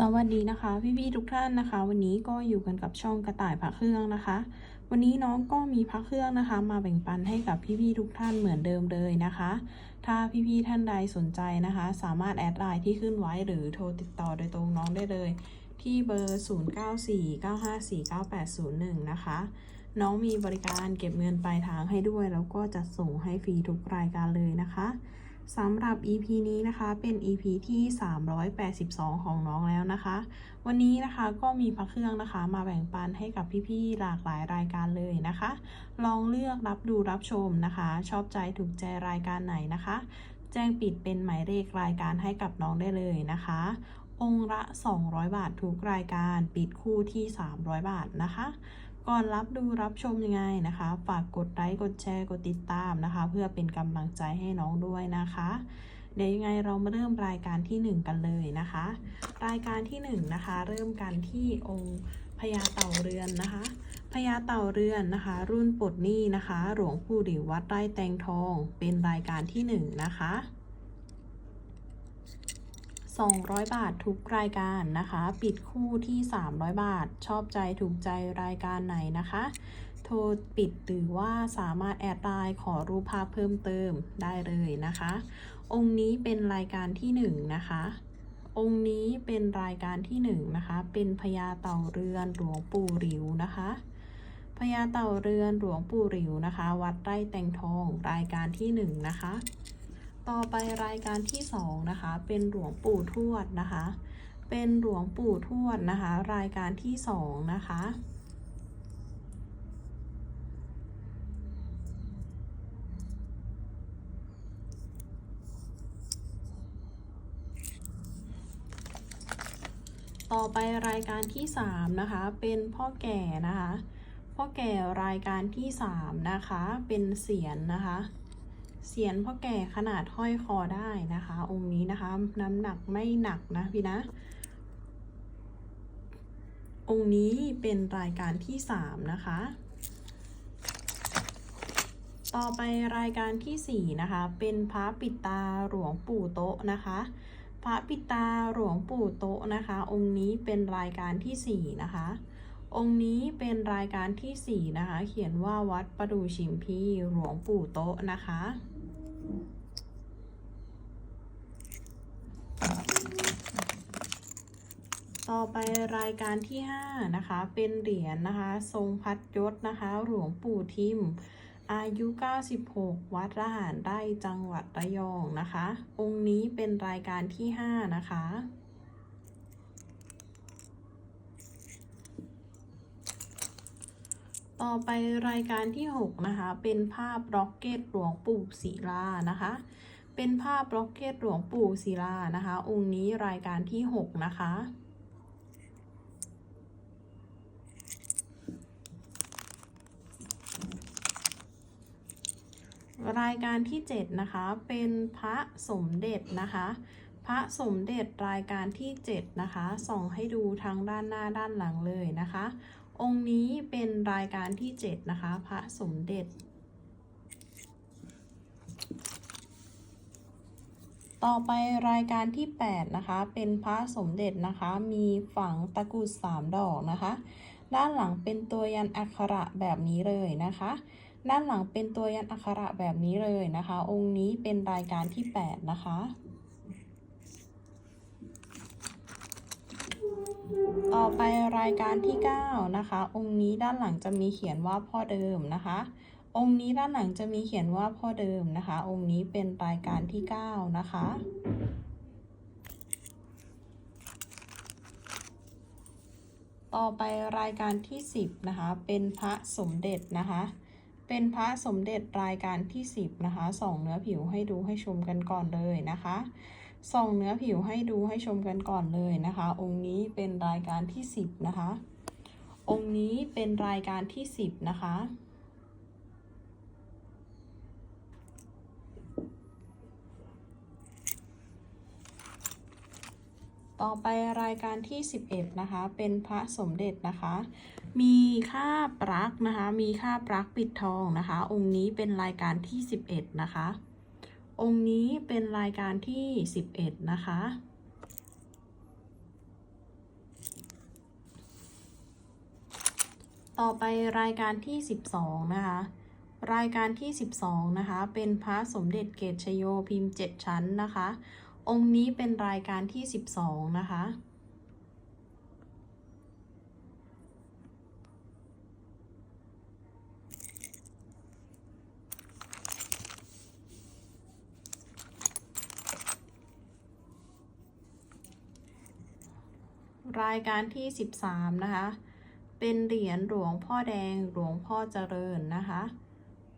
สวัสดีนะคะ พี่ๆทุกท่านนะคะ วันนี้ก็อยู่กันกับช่องกระต่ายพระเครื่องนะคะ วันนี้น้องก็มีพระเครื่องนะคะ มาแบ่งปันให้กับพี่ๆทุกท่านเหมือนเดิมเลยนะคะ ถ้าพี่ๆท่านใดสนใจนะคะ สามารถแอดไลน์ที่ขึ้นไว้หรือโทรติดต่อโดยตรงน้องได้เลย ที่เบอร์ 0949549801 นะคะ น้องมีบริการเก็บเงินปลายทางให้ด้วย แล้วก็จะส่งให้ฟรีทุกรายการเลยนะคะ สำหรับ EP นี้นะคะเป็น EP ที่ 382 ของน้องแล้วนะคะ วันนี้นะคะก็มีพระเครื่องนะคะมาแบ่งปันให้กับพี่ๆหลากหลายรายการเลยนะคะ ลองเลือกรับดูรับชมนะคะ ชอบใจถูกใจรายการไหนนะคะ แจ้งปิดเป็นหมายเลขรายการให้กับน้องได้เลยนะคะ องค์ละ 200 บาททุกรายการปิดคู่ที่ 300 บาทนะคะ ก่อนรับดูรับชมยังไงนะคะ ฝากกดไลค์กดแชร์กดติดตามนะคะ เพื่อเป็นกำลังใจให้น้องด้วยนะคะ เดี๋ยวยังไงเรามาเริ่มรายการที่ 1 กันเลยนะคะ รายการที่ 1 นะคะ เริ่มกันที่องค์พญาเต่าเรือนนะคะพญาเต่าเรือนนะคะ รุ่นปลดหนี้นะคะ หลวงปู่หลิววัดไร่แตงทอง เป็นรายการที่ 1 นะคะ 200 บาททุกรายการนะคะ ปิดคู่ที่ 300 บาท ชอบใจถูกใจรายการไหนนะคะ โทรปิดหรือว่าสามารถแอดไลน์ขอรูปภาพเพิ่มเติมได้เลยนะคะ องค์นี้เป็นรายการที่ 1 นะคะ องค์นี้เป็นรายการที่1นะคะ เป็นพญาเต่าเรือนหลวงปู่หลิวนะคะพญาเต่าเรือนหลวงปู่หลิวนะคะ วัดไร่แตงทองรายการที่ 1 นะคะ ต่อไปรายการที่สองนะคะ เป็นหลวงปู่ทวดนะคะ เป็นหลวงปู่ทวดนะคะ รายการที่สองนะคะต่อไปรายการที่สามนะคะ เป็นพ่อแก่นะคะ พ่อแก่รายการที่สามนะคะ เป็นเสียนนะคะ เสียนพ่อแก่ขนาดห้อยคอได้นะคะ องค์นี้นะคะ น้ำหนักไม่หนักนะพี่นะ องค์นี้เป็นรายการที่สามนะคะ ต่อไปรายการที่สี่นะคะ เป็นพระปิดตาหลวงปู่โต๊ะนะคะพระปิตาหลวงปู่โต๊ะนะคะ องค์นี้เป็นรายการที่สี่นะคะ องค์นี้เป็นรายการที่ 4 นะคะ เขียนว่าวัดประดูชิมพีหลวงปู่โต๊ะนะคะ ต่อไปรายการที่ 5 นะคะ เป็นเหรียญนะคะ ทรงพัดยศนะคะ หลวงปู่ทิม อายุ 96 วัดระหารได้จังหวัดระยองนะคะ องค์นี้เป็นรายการที่ 5 นะคะ ต่อไปรายการที่ 6 นะคะ เป็นภาพร็อกเก็ตหลวงปู่ศิลานะคะ เป็นภาพร็อกเก็ตหลวงปู่ศิลานะคะ องค์นี้รายการที่ 6 นะคะรายการที่ 7 นะคะ เป็นพระสมเด็จนะคะ พระสมเด็จรายการที่ 7 นะคะ ส่องให้ดูทั้งด้านหน้าด้านหลังเลยนะคะ องค์นี้เป็นรายการที่ 7 นะคะ พระสมเด็จ ต่อไปรายการที่ 8 นะคะ เป็นพระสมเด็จนะคะ มีฝังตะกุด3ดอกนะคะ ด้านหลังเป็นตัวยันอักขระแบบนี้เลยนะคะ ด้านหลังเป็นตัวยันอักขระแบบนี้เลยนะคะ องค์นี้เป็นรายการที่ 8 นะคะ ต่อไปรายการที่ 9 นะคะ องค์นี้ด้านหลังจะมีเขียนว่าพ่อเดิมนะคะ องค์นี้ด้านหลังจะมีเขียนว่าพ่อเดิมนะคะ องค์นี้เป็นรายการที่ 9 นะคะ ต่อไปรายการที่ 10 นะคะ เป็นพระสมเด็จนะคะ เป็นพระสมเด็จรายการที่ 10 นะคะส่องเนื้อผิวให้ดูให้ชมกันก่อนเลยนะคะ ส่องเนื้อผิวให้ดูให้ชมกันก่อนเลยนะคะ องค์นี้เป็นรายการที่ 10 นะคะ องค์นี้เป็นรายการที่ 10 นะคะต่อไปรายการที่ 11 นะคะ เป็นพระสมเด็จนะคะ มีค่าปลักนะคะ มีค่าปลักปิดทองนะคะ องค์นี้เป็นรายการที่ 11 นะคะ องค์นี้เป็นรายการที่ 11 นะคะ ต่อไปรายการที่ 12 นะคะ รายการที่ 12 นะคะ เป็นพระสมเด็จเกตชโยพิมพ์ 7 ชั้นนะคะ องค์นี้เป็นรายการที่ 12 นะคะ รายการที่ 13 นะคะ เป็นเหรียญหลวงพ่อแดงหลวงพ่อเจริญนะคะ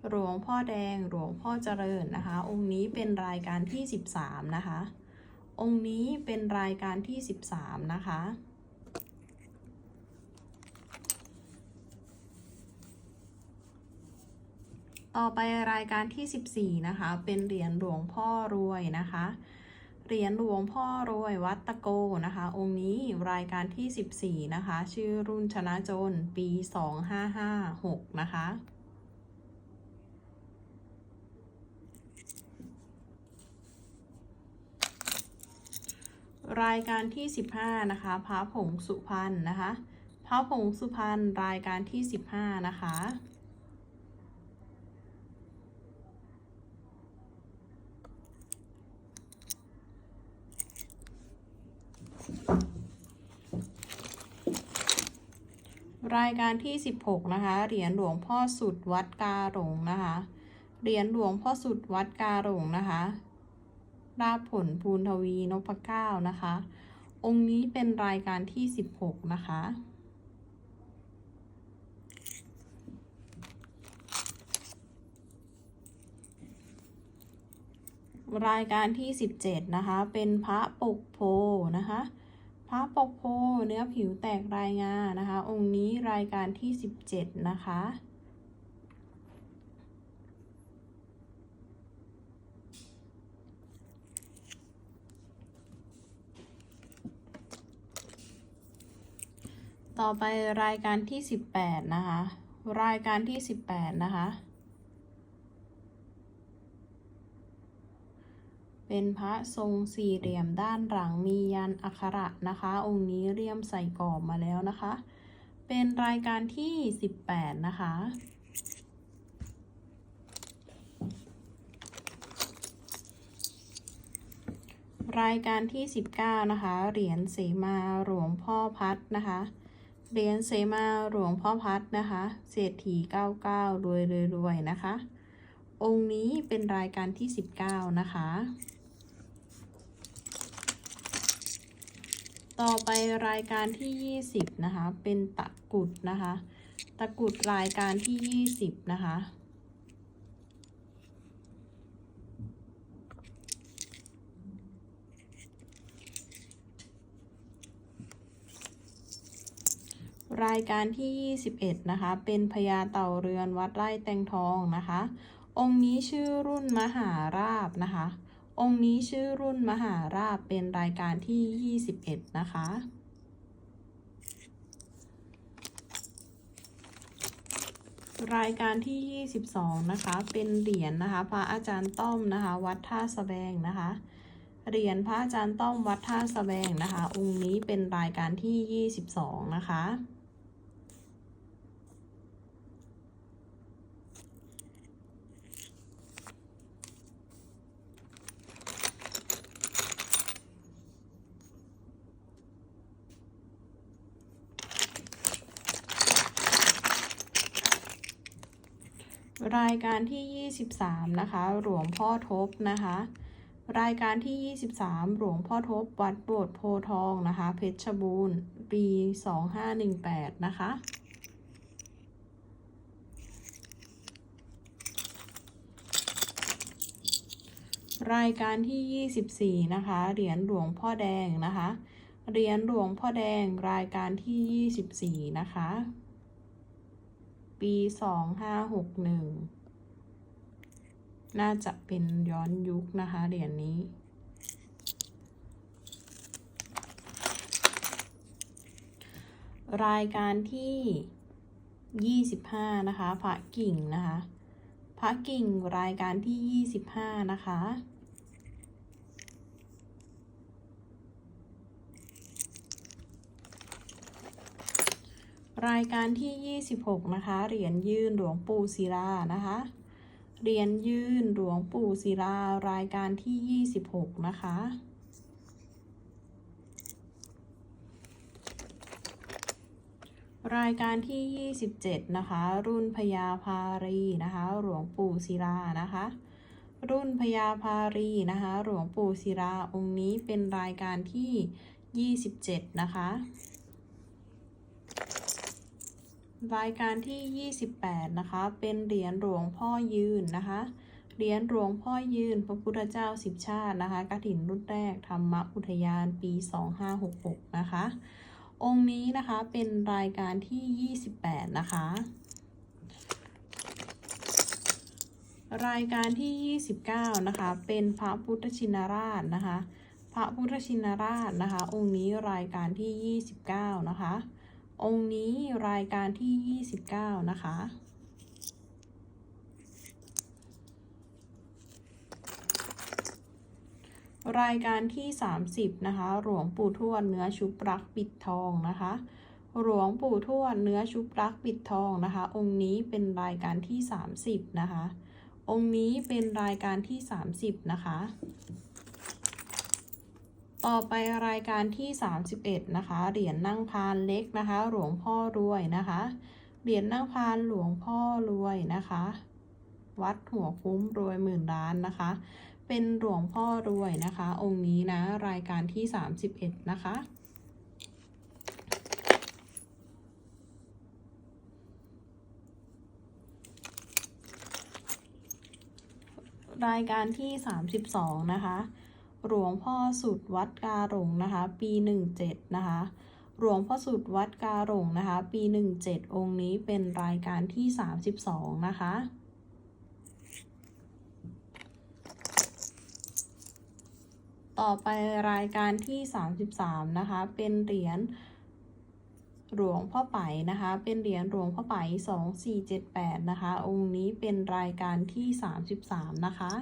หลวงพ่อแดงหลวงพ่อเจริญนะคะ องค์นี้เป็นรายการที่ 13 นะคะ องค์นี้เป็นรายการที่ 13 นะคะต่อไปรายการที่ 14 นะคะ เป็นเหรียญหลวงพ่อรวยนะคะ เหรียญหลวงพ่อรวยวัดตะโกนะคะ องค์นี้รายการที่ 14 นะคะ ชื่อรุ่นชนะจนปี 2556 นะคะรายการที่ 15 นะคะพระผงสุพรรณนะคะพระผงสุพรรณรายการที่ 15 นะคะ รายการที่ 16 นะคะ เหรียญหลวงพ่อสุดวัดกาหลงนะคะ เหรียญหลวงพ่อสุดวัดกาหลงนะคะราผลภูนทวีนพเก้านะคะ องค์นี้เป็นรายการที่ 16 นะคะ รายการที่ 17 นะคะ เป็นพระปกโพนะคะ พระปกโพเนื้อผิวแตกรายงานะคะ องค์นี้รายการที่ 17 นะคะ ต่อไปรายการที่ 18 นะคะ รายการที่ 18 นะคะ เป็นพระทรงสี่เหลี่ยมด้านหลังมียันอักขระนะคะ องค์นี้เรียมใส่กรอบมาแล้วนะคะ เป็นรายการที่ 18 นะคะรายการที่ 19 นะคะ เหรียญเสมาหลวงพ่อพัดนะคะ เหรียญเสมาหลวงพ่อพัดนะคะ เศรษฐี 99 รวยรวยรวยนะคะ องค์นี้เป็นรายการที่ 19 นะคะ ต่อไปรายการที่ 20 นะคะ เป็นตะกุดนะคะ ตะกุดรายการที่ 20 นะคะ รายการที่ 21 นะคะ เป็นพญาเต่าเรือนวัดไร่แตงทองนะคะ องค์นี้ชื่อรุ่นมหาราบนะคะ องค์นี้ชื่อรุ่นมหาราบเป็นรายการที่ 21 นะคะ รายการที่ 22 นะคะ เป็นเหรียญนะคะ พระอาจารย์ต้อมนะคะ วัดท่าสะแบงนะคะ เหรียญพระอาจารย์ต้อมวัดท่าสะแบงนะคะ องค์นี้เป็นรายการที่ 22 นะคะ รายการที่ 23 นะคะ หลวงพ่อทบนะคะ รายการที่ 23 หลวงพ่อทบ วัดโบสถ์โพทองนะคะ เพชรบูรณ์ ปี 2518 นะคะรายการที่ 24 นะคะ เหรียญหลวงพ่อแดงนะคะ เหรียญหลวงพ่อแดงรายการที่ 24 นะคะ ปี2561น่าจะเป็นย้อนยุคนะคะเหรียญนี้ รายการที่ 25 นะคะพระกิ่งนะคะพระกิ่งรายการที่ 25 นะคะ รายการที่ 26 นะคะ เหรียญยืนหลวงปู่ศิลานะคะ เหรียญยืนหลวงปู่ศิลารายการที่ 26 นะคะ รายการที่ 27 นะคะ รุ่นพญาภารีนะคะ หลวงปู่ศิลานะคะ รุ่นพญาภารีนะคะ หลวงปู่ศิลาองค์นี้เป็นรายการที่ 27 นะคะ รายการที่ 28 นะคะ เป็นเหรียญหลวงพ่อยืนนะคะ เหรียญหลวงพ่อยืน พระพุทธเจ้าสิบชาตินะคะกฐินรุ่นแรกธรรมอุทยานปี 2566 นะคะ องค์นี้นะคะเป็นรายการที่ 28 นะคะ รายการที่ 29 นะคะ เป็นพระพุทธชินราชนะคะ พระพุทธชินราชนะคะ องค์นี้รายการที่ 29 นะคะ องค์นี้รายการที่ 29 นะคะ รายการที่ 30 นะคะ หลวงปู่ทวดเนื้อชุบรักปิดทองนะคะ หลวงปู่ทวดเนื้อชุบรักปิดทองนะคะ องค์นี้เป็นรายการที่ 30 นะคะ องค์นี้เป็นรายการที่ 30 นะคะ ต่อไปรายการที่ 31 นะคะ เหรียญนั่งพานเล็กนะคะ หลวงพ่อรวยนะคะ เหรียญนั่งพานหลวงพ่อรวยนะคะ วัดหัวคุ้มรวยหมื่นล้านนะคะ เป็นหลวงพ่อรวยนะคะ องค์นี้นะ รายการที่ 31 นะคะรายการที่ 32 นะคะ หลวงพ่อสุดวัดกาหลงนะคะ ปี 17 นะคะ หลวงพ่อสุดวัดกาหลงนะคะ ปี 17 องค์นี้เป็นรายการที่ 32 นะคะต่อไปรายการที่ 33 นะคะ เป็นเหรียญหลวงพ่อไปนะคะ เป็นเหรียญหลวงพ่อไป2478 นะคะ องค์นี้เป็นรายการที่ 33 นะคะ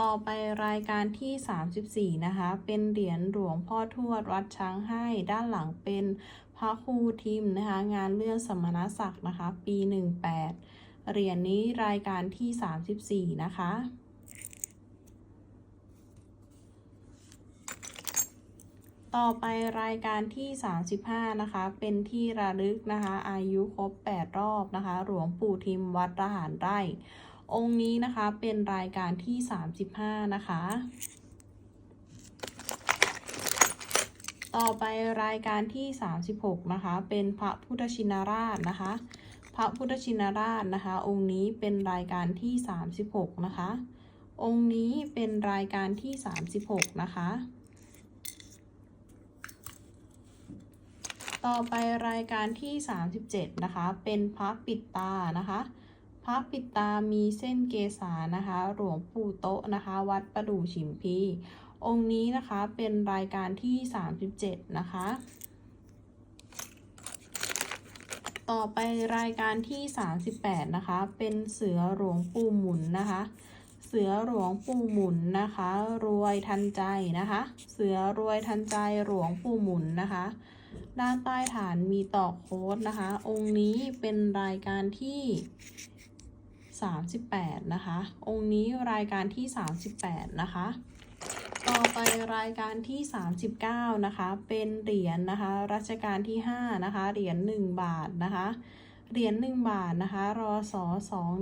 ต่อไปรายการที่ 34 นะคะ เป็นเหรียญหลวงพ่อทวดวัดช้างให้ ด้านหลังเป็นพระครูทิมนะคะ งานเลื่อนสมณศักดิ์นะคะ ปี 18 เหรียญนี้รายการที่ 34 นะคะต่อไปรายการที่ 35 นะคะ เป็นที่ระลึกนะคะ อายุครบ 8 รอบนะคะ หลวงปู่ทิมวัดระหารไร่ องค์นี้นะคะเป็นรายการที่ 35 นะคะ ต่อไปรายการที่ 36 นะคะ เป็นพระพุทธชินราชนะคะ พระพุทธชินราชนะคะ องค์นี้เป็นรายการที่ 36 นะคะ องค์นี้เป็นรายการที่ 36 นะคะต่อไปรายการที่ 37 นะคะ เป็นพระปิดตานะคะ พระปิดตามีเส้นเกษานะคะ หลวงปู่โตะนะคะ วัดประดู่ฉิมพี องค์นี้นะคะเป็นรายการที่ 37 นะคะ ต่อไปรายการที่ 38 นะคะ เป็นเสือหลวงปู่หมุนนะคะ เสือหลวงปู่หมุนนะคะ รวยทันใจนะคะ เสือรวยทันใจหลวงปู่หมุนนะคะด้านใต้ฐานมีตอกโค้ดนะคะ องค์นี้เป็นรายการที่ 38 นะคะ องค์นี้รายการที่ 38 นะคะ ต่อไปรายการที่ 39 นะคะ เป็นเหรียญนะคะ รัชกาลที่ 5 นะคะ เหรียญ1บาทนะคะ เหรียญ1บาทนะคะ รอสอ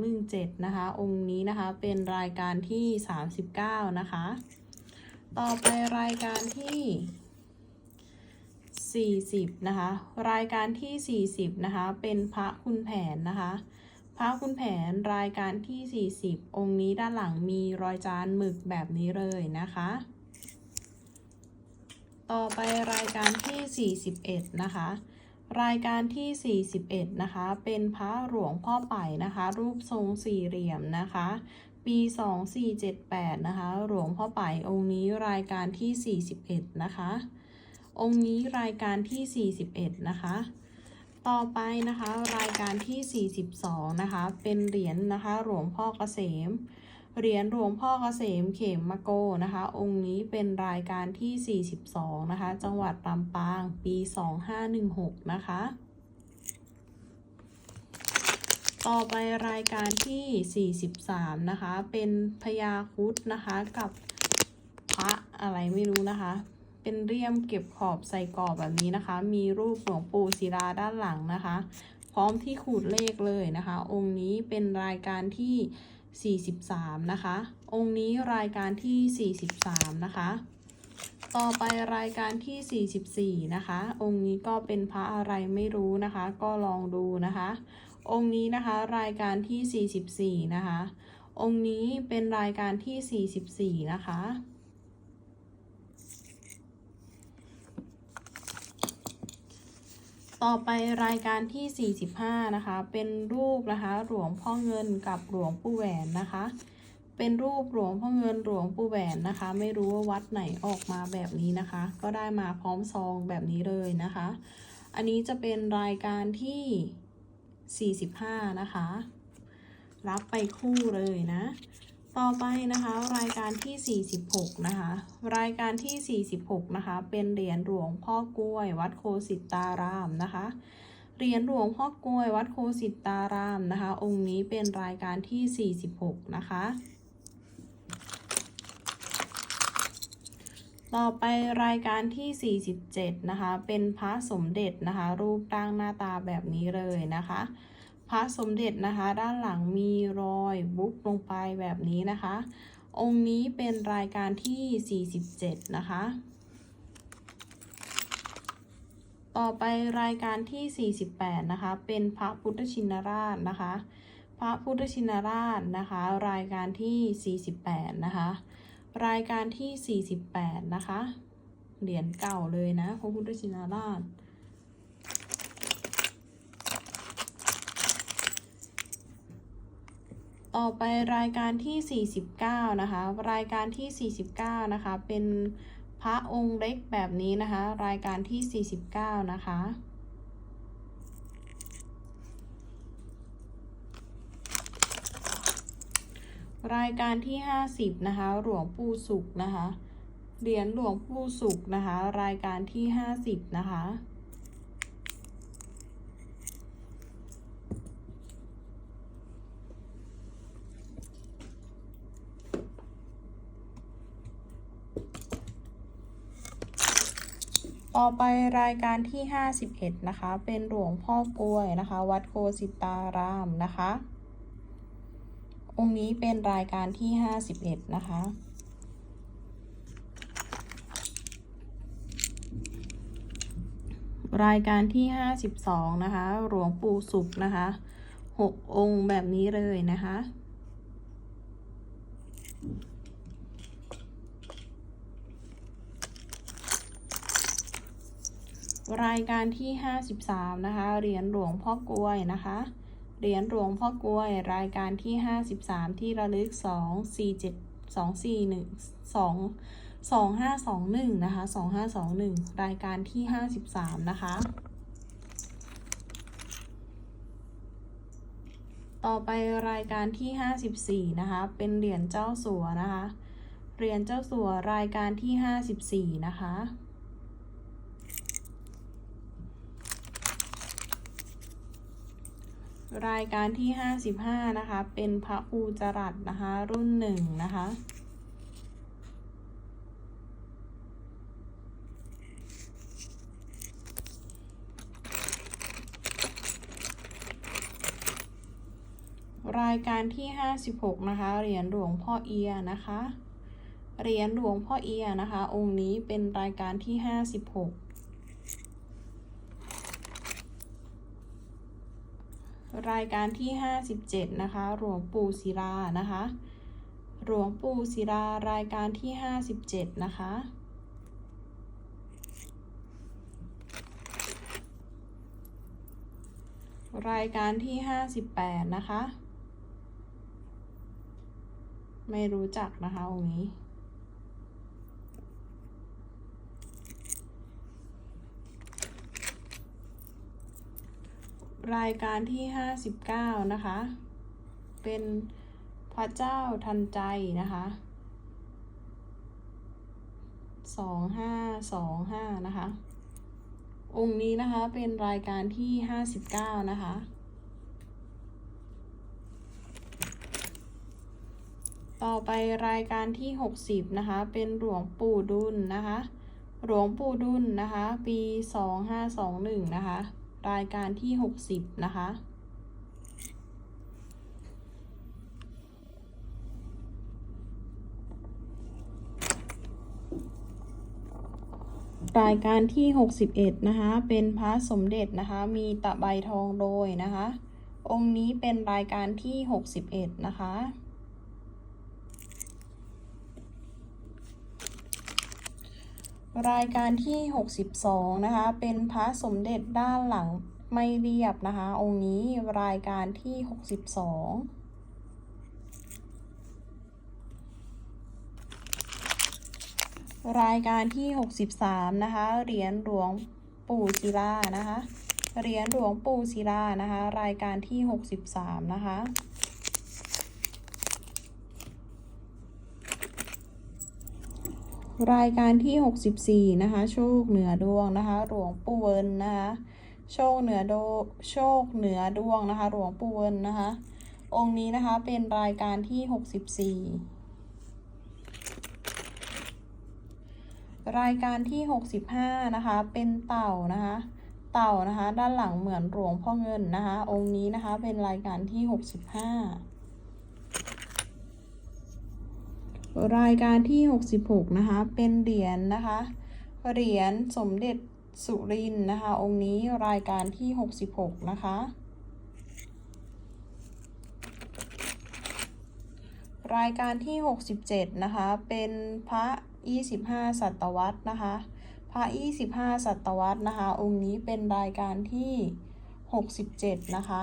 217 นะคะ องค์นี้นะคะเป็นรายการที่ 39 นะคะ ต่อไปรายการที่ 40 นะคะ รายการที่ 40 นะคะ เป็นพระคุณแผนนะคะ พระคุณแผนรายการที่ 40 องค์นี้ด้านหลังมีรอยจานหมึกแบบนี้เลยนะคะ ต่อไปรายการที่ 41 นะคะ รายการที่ 41 นะคะ เป็นพระหลวงพ่อไปนะคะ รูปทรงสี่เหลี่ยมนะคะ ปี 2478 นะคะ หลวงพ่อไปองค์นี้รายการที่ 41 นะคะ องค์นี้รายการที่ 41 นะคะ ต่อไปนะคะรายการที่ 42 นะคะ เป็นเหรียญนะคะหลวงพ่อเกษม เหรียญหลวงพ่อเกษมเขมมะโกนะคะ องค์นี้เป็นรายการที่ 42 นะคะ จังหวัดลำปางปี 2516 นะคะ ต่อไปรายการที่ 43 นะคะ เป็นพญาคุดนะคะกับพระอะไรไม่รู้นะคะ เป็นเรียมเก็บขอบใส่กรอบแบบนี้นะคะ มีรูปหลวงปู่ศิลาด้านหลังนะคะ พร้อมที่ขูดเลขเลยนะคะ องค์นี้เป็นรายการที่ 43 นะคะ องค์นี้รายการที่ 43 นะคะ ต่อไปรายการที่ 44 นะคะ องค์นี้ก็เป็นพระอะไรไม่รู้นะคะ ก็ลองดูนะคะ องค์นี้นะคะรายการที่ 44 นะคะ องค์นี้เป็นรายการที่ 44 นะคะ ต่อไปรายการที่ 45 นะคะ เป็นรูปนะคะหลวงพ่อเงินกับหลวงปู่แหวนนะคะ เป็นรูปหลวงพ่อเงินหลวงปู่แหวนนะคะ ไม่รู้ว่าวัดไหนออกมาแบบนี้นะคะ ก็ได้มาพร้อมซองแบบนี้เลยนะคะ อันนี้จะเป็นรายการที่ 45 นะคะ รับไปคู่เลยนะ ต่อไปนะคะรายการที่ 46 นะคะ รายการที่ 46 นะคะ เป็นเหรียญหลวงพ่อกล้วย วัดโคสิตารามนะคะ เหรียญหลวงพ่อกล้วย วัดโคสิตารามนะคะ องค์นี้เป็นรายการที่ 46 นะคะ ต่อไปรายการที่ 47 นะคะ เป็นพระสมเด็จนะคะ รูปร่างหน้าตาแบบนี้เลยนะคะ ระสมเด็จนะคะ ด้านหลังมีรอยบุ๊บลงไปแบบนี้นะคะ องค์นี้เป็นรายการที่ 47 นะคะ ต่อไปรายการที่ 48 นะคะ เป็นพระพุทธชินราชนะคะ พระพุทธชินราชนะคะ รายการที่ 48 นะคะ รายการที่ 48 นะคะ เหรียญเก่าเลยนะพระพุทธชินราช ต่อไปรายการที่ 49 นะคะ รายการที่ 49 นะคะ เป็นพระองค์เล็กแบบนี้นะคะ รายการที่ 49 นะคะรายการที่ 50 นะคะ หลวงปู่สุขนะคะ เหรียญหลวงปู่สุขนะคะ รายการที่ 50 นะคะ ต่อไปรายการที่ 51 นะคะ เป็นหลวงพ่อกล้วยนะคะ วัดโคสิตารามนะคะ องค์นี้เป็นรายการที่ 51 นะคะรายการที่ 52 นะคะ หลวงปู่สุขนะคะ 6 องค์แบบนี้เลยนะคะ รายการที่ 53 นะคะ เหรียญหลวงพ่อกล้วยนะคะ เหรียญหลวงพ่อกล้วย รายการที่ 53 ที่ระลึก 2 4 7 2 4 1 2 2 5 2 1 นะคะ 2 5 2 1 รายการที่ 53 นะคะ ต่อไปรายการที่ 54 นะคะ เป็นเหรียญเจ้าสัวนะคะ เหรียญเจ้าสัวรายการที่ 54 นะคะ รายการที่ 55 นะคะ เป็นพระอูจรัสนะคะ รุ่นหนึ่งนะคะ รายการที่ 56 นะคะ เหรียญหลวงพ่อเอียนะคะ เหรียญหลวงพ่อเอียนะคะ องค์นี้เป็นรายการที่ 56 รายการที่ 57 นะคะ หลวงปู่ศิลานะคะ หลวงปู่ศิลารายการที่ 57 นะคะ รายการที่ 58 นะคะ ไม่รู้จักนะคะองค์นี้ รายการที่ 59 นะคะ เป็นพระเจ้าทันใจนะคะสองห้าสองห้านะคะ องค์นี้นะคะเป็นรายการที่ห้าสิบเก้านะคะ ต่อไปรายการที่หกสิบนะคะ เป็นหลวงปู่ดุลนะคะ หลวงปู่ดุลนะคะ ปีสองห้าสองหนึ่งนะคะ รายการที่หกสิบนะคะ รายการที่ 61 นะคะ เป็นพระสมเด็จนะคะ มีตะไบทองโรยนะคะ องค์นี้เป็นรายการที่ 61 นะคะ รายการที่ 62 นะคะ เป็นพระสมเด็จด้านหลังไม่เรียบนะคะ องค์นี้รายการที่ 62รายการที่ 63 นะคะ เหรียญหลวงปู่ศิลานะคะ เหรียญหลวงปู่ศิลานะคะ รายการที่ 63 นะคะ รายการที่ 64 นะคะ โชคเหนือดวงนะคะหลวงปู่เวินนะคะโชคเหนือโดโชคเหนือดวงนะคะหลวงปู่เวินนะคะ องค์นี้นะคะเป็นรายการที่ 64 รายการที่ 65 นะคะ เป็นเต่านะคะ เต่านะคะ ด้านหลังเหมือนหลวงพ่อเงินนะคะ องค์นี้นะคะเป็นรายการที่ 65 รายการที่ 66 นะคะ เป็นเหรียญนะคะ เหรียญสมเด็จสุรินนะคะ องค์นี้รายการที่ 66 นะคะ รายการที่ 67 นะคะ เป็นพระ 25 ศตวรรษนะคะ พระ 25 ศตวรรษนะคะ องค์นี้เป็นรายการที่ 67 นะคะ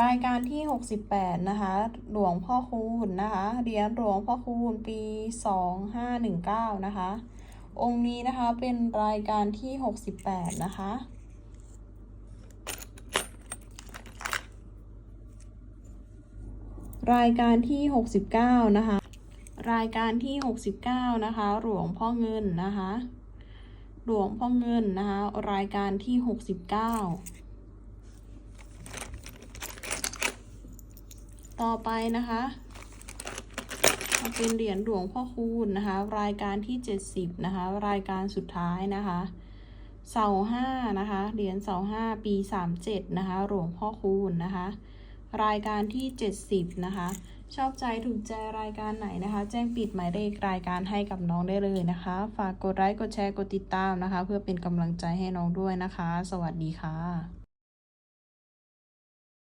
รายการที่ 68 นะคะ หลวงพ่อคูณนะคะ เหรียญหลวงพ่อคูณปี 2519 นะคะ องค์นี้นะคะเป็นรายการที่ 68 นะคะ รายการที่ 69 นะคะ รายการที่ 69 นะคะ หลวงพ่อเงินนะคะ หลวงพ่อเงินนะคะ รายการที่ 69 ต่อไปนะคะเป็นเหรียญหลวงพ่อคูณนะคะ รายการที่ 70 นะคะ รายการสุดท้ายนะคะ เสาห้านะคะ เหรียญเสาห้าปี 37 นะคะ หลวงพ่อคูณนะคะ รายการที่ 70 นะคะ ชอบใจถูกใจรายการไหนนะคะ แจ้งปิดหมายเลขรายการให้กับน้องได้เลยนะคะ ฝากกดไลค์กดแชร์กดติดตามนะคะ เพื่อเป็นกำลังใจให้น้องด้วยนะคะ สวัสดีค่ะ